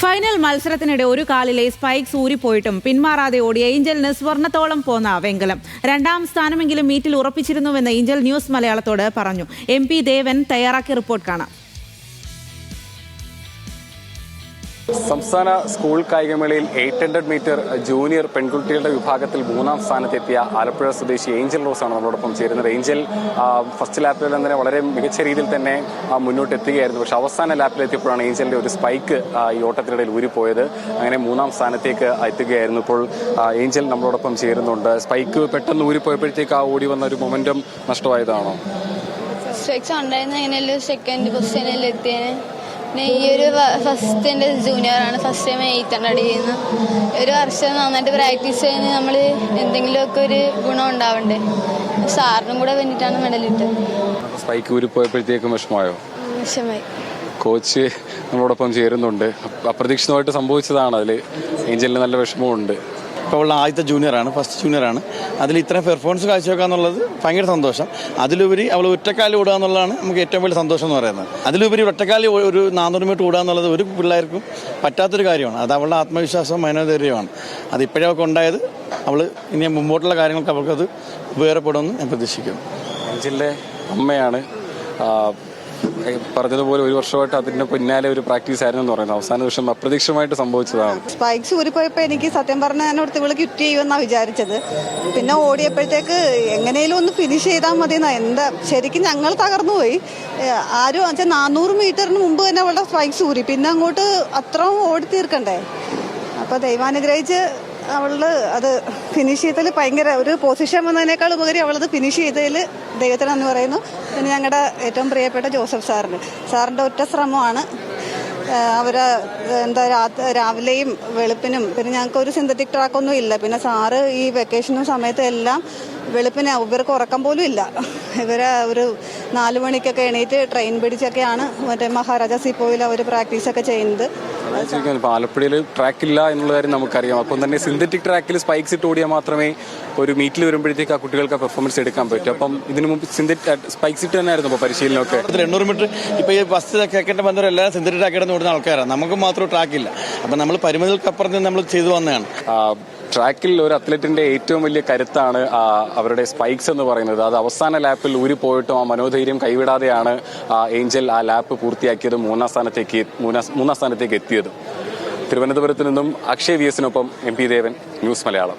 Final മത്സരത്തിനിടെ ഒരു കാലിലെ സ്പൈക്സ് ഊരിപ്പോയിട്ടും പിന്മാറാതെ ഓടിയ ഏഞ്ചലിന് സ്വർണത്തോളം പോന്ന വെങ്കലം. രണ്ടാം സ്ഥാനമെങ്കിലും മീറ്റിൽ ഉറപ്പിച്ചിരുന്നുവെന്ന് ഏഞ്ചൽ ന്യൂസ് മലയാളത്തോട് പറഞ്ഞു. എം ദേവൻ തയ്യാറാക്കിയ റിപ്പോർട്ട് കാണാം. സംസ്ഥാന സ്കൂൾ കായികമേളയിൽ എയ്റ്റ് ഹൺഡ്രഡ് മീറ്റർ ജൂനിയർ പെൺകുട്ടികളുടെ വിഭാഗത്തിൽ മൂന്നാം സ്ഥാനത്തെത്തിയ ആലപ്പുഴ സ്വദേശി ഏഞ്ചൽ റോസ് ആണ് നമ്മളോടൊപ്പം ചേരുന്നത്. ഏഞ്ചൽ ഫസ്റ്റ് ലാപ്പിൽ തന്നെ വളരെ മികച്ച രീതിയിൽ തന്നെ മുന്നോട്ട് എത്തുകയായിരുന്നു പക്ഷെ അവസാന ലാപ്പിലെത്തിയപ്പോഴാണ് ഏഞ്ചലിന്റെ ഒരു സ്പൈക്ക് ഈ ഓട്ടത്തിനിടയിൽ ഊരിപ്പോയത്. അങ്ങനെ മൂന്നാം സ്ഥാനത്തേക്ക് എത്തുകയായിരുന്നു. ഇപ്പോൾ ഏഞ്ചൽ നമ്മളോടൊപ്പം ചേരുന്നുണ്ട്. സ്പൈക്ക് പെട്ടെന്ന് ഊരിപ്പോയപ്പോഴത്തേക്ക് ആ ഓടി വന്ന ഒരു മൊമെന്റം നഷ്ടമായതാണോ? എക്സാം ഉണ്ടായിരുന്ന എങ്ങനെയല്ലോ സെക്കൻഡ് പൊസിഷനിൽ എത്തിയേനെ ഈ ഒരു ഫസ്റ്റിന്റെ ജൂനിയറാണ് ഫസ്റ്റ് ടൈം എയ്ത്ത് ഹൺഡ്രഡ് ചെയ്യുന്നു ഒരു വർഷം നന്നായിട്ട് പ്രാക്ടീസ് ചെയ്യുന്ന നമ്മൾ എന്തെങ്കിലുമൊക്കെ ഒരു ഗുണം ഉണ്ടാവണ്ടേ? സാറിനും കൂടെ വേണ്ടിയിട്ടാണ് മെഡൽ ഇട്ടത്. സ്പൈക്ക് ഊരിപ്പോയപ്പോഴത്തേക്കും വിഷമമായോ? വിഷമായി കോച്ച് നമ്മളോടൊപ്പം ചേരുന്നുണ്ട്. അപ്- അപ്രതീക്ഷിതമായിട്ട് സംഭവിച്ചതാണ് അതിൽ ഏഞ്ചലിന് നല്ല വിഷമമുണ്ട് ഇപ്പോൾ ഉള്ള ആദ്യത്തെ ജൂനിയറാണ് ഫസ്റ്റ് ജൂനിയറാണ് അതിൽ ഇത്രയും പെർഫോമൻസ് കാഴ്ചവെക്കുക എന്നുള്ളത് ഭയങ്കര സന്തോഷം. അതിലുപരി അവൾ ഒറ്റക്കാലി ഓടുക എന്നുള്ളതാണ് നമുക്ക് ഏറ്റവും വലിയ സന്തോഷം എന്ന് പറയുന്നത്. അതിലുപരി ഒറ്റക്കാലി ഒരു നാനൂറ് മീറ്റർ ഓടുക എന്നുള്ളത് ഒരു പിള്ളേർക്കും പറ്റാത്തൊരു കാര്യമാണ്. അത് അവളുടെ ആത്മവിശ്വാസവും മനോധൈര്യമാണ് അത് ഇപ്പോഴേ അവൾക്ക് ഉണ്ടായത് അവൾ ഇനി മുമ്പോട്ടുള്ള കാര്യങ്ങൾക്ക് അവൾക്കത് ഉപകാരപ്പെടുമെന്ന് ഞാൻ പ്രതീക്ഷിക്കുന്നു. അഞ്ചിലെ അമ്മയാണ് പറഞ്ഞതുപോലെ ഒരു വർഷമായിട്ട് അതിന്റെ പിന്നാലെ ഒരു പ്രാക്ടീസ് ആയിരുന്നു എന്ന് പറയുന്നത്. അവസാന നിമിഷം അപ്രതീക്ഷിതമായിട്ട് സംഭവിച്ചതാണ്. സ്പൈക്സ് ഊരിപ്പോയപ്പോ എനിക്ക് സത്യം പറഞ്ഞ എന്നോട് ഇവൾ കിറ്റ് ചെയ്യുമെന്നാണ് വിചാരിച്ചത്. പിന്നെ ഓടിയപ്പോഴത്തേക്ക് എങ്ങനെയും ഒന്ന് ഫിനിഷ് ചെയ്താൽ മതി എന്നാ എന്താ ശരിക്കും ഞങ്ങൾ തകർന്നു പോയി. ആരും വെച്ചാൽ നാനൂറ് മീറ്ററിന് മുമ്പ് തന്നെ അവളുടെ സ്പൈക്സ് ഊരി. പിന്നെ അങ്ങോട്ട് അത്രയും ഓടി തീർക്കണ്ടേ? അപ്പൊ ദൈവാനുഗ്രഹിച്ച് അവൾ അത് ഫിനിഷ് ചെയ്തതിൽ ഭയങ്കര ഒരു പൊസിഷൻ വന്നതിനേക്കാൾ ഉപരി അവളത് ഫിനിഷ് ചെയ്തതിൽ ദൈവത്തിനെന്ന് പറയുന്നു. പിന്നെ ഞങ്ങളുടെ ഏറ്റവും പ്രിയപ്പെട്ട ജോസഫ് സാറിന്. സാറിന്റെ ഒറ്റ ശ്രമമാണ് അവർ എന്താ രാവിലെയും വെളുപ്പിനും പിന്നെ ഞങ്ങൾക്ക് ഒരു സിന്തറ്റിക് ട്രാക്കൊന്നും ഇല്ല. പിന്നെ സാറ് ഈ വെക്കേഷനും സമയത്ത് എല്ലാം വെളുപ്പിന് ഇവർക്ക് ഉറക്കം പോലും ഇല്ല. ഇവരെ ഒരു നാലു മണിക്കൊക്കെ എണീറ്റ് ട്രെയിൻ പിടിച്ചൊക്കെയാണ് മറ്റേ മഹാരാജ സിപ്പോയിൽ അവർ പ്രാക്ടീസൊക്കെ ചെയ്യുന്നത്. ഇപ്പൊ ആലപ്പുഴയിൽ ട്രാക്ക് ഇല്ല എന്നുള്ള കാര്യം നമുക്കറിയാം. അപ്പം തന്നെ സിന്തറ്റിക് ട്രാക്കിൽ സ്പൈക്സ് ഇട്ട് ഓടിയാൽ മാത്രമേ ഒരു മീറ്റിൽ വരുമ്പോഴത്തേക്ക് ആ കുട്ടികൾക്ക് ആ പെർഫോമൻസ് എടുക്കാൻ പറ്റും. അപ്പം ഇതിനു മുമ്പ് സിന്തറ്റിക് സ്പൈക്സ് ഇട്ട് തന്നെയായിരുന്നു അപ്പോൾ പരിശീലനമൊക്കെ. ഒക്കെ എണ്ണൂറ് മീറ്റർ ഇപ്പോൾ ഈ ഫസ്റ്റ് സെക്കൻഡ് ബന്ധം എല്ലാവരും സിന്തറ്റിക് ട്രാക്ക് കിടന്ന് ഓടുന്ന ആൾക്കാരാണ് നമുക്ക് മാത്രം ട്രാക്കില്ല അപ്പം നമ്മൾ പരിമിതികൾക്കപ്പുറത്ത് നിന്ന് നമ്മൾ ചെയ്തു വന്നതാണ്. ട്രാക്കിൽ ഒരു അത്ലറ്റിന്റെ ഏറ്റവും വലിയ കരുത്താണ് അവരുടെ സ്പൈക്സ് എന്ന് പറയുന്നത്. അത് അവസാന ലാപ്പിൽ ഊരിപ്പോയിട്ടും ആ മനോധൈര്യം കൈവിടാതെയാണ് ഏഞ്ചൽ ആ ലാപ്പ് പൂർത്തിയാക്കിയത് മൂന്നാം സ്ഥാനത്തേക്ക് മൂന്നാം സ്ഥാനത്തേക്ക് എത്തിയത്. തിരുവനന്തപുരത്ത് നിന്നും Akshay V എസിനൊപ്പം M P Devan news Malayalam.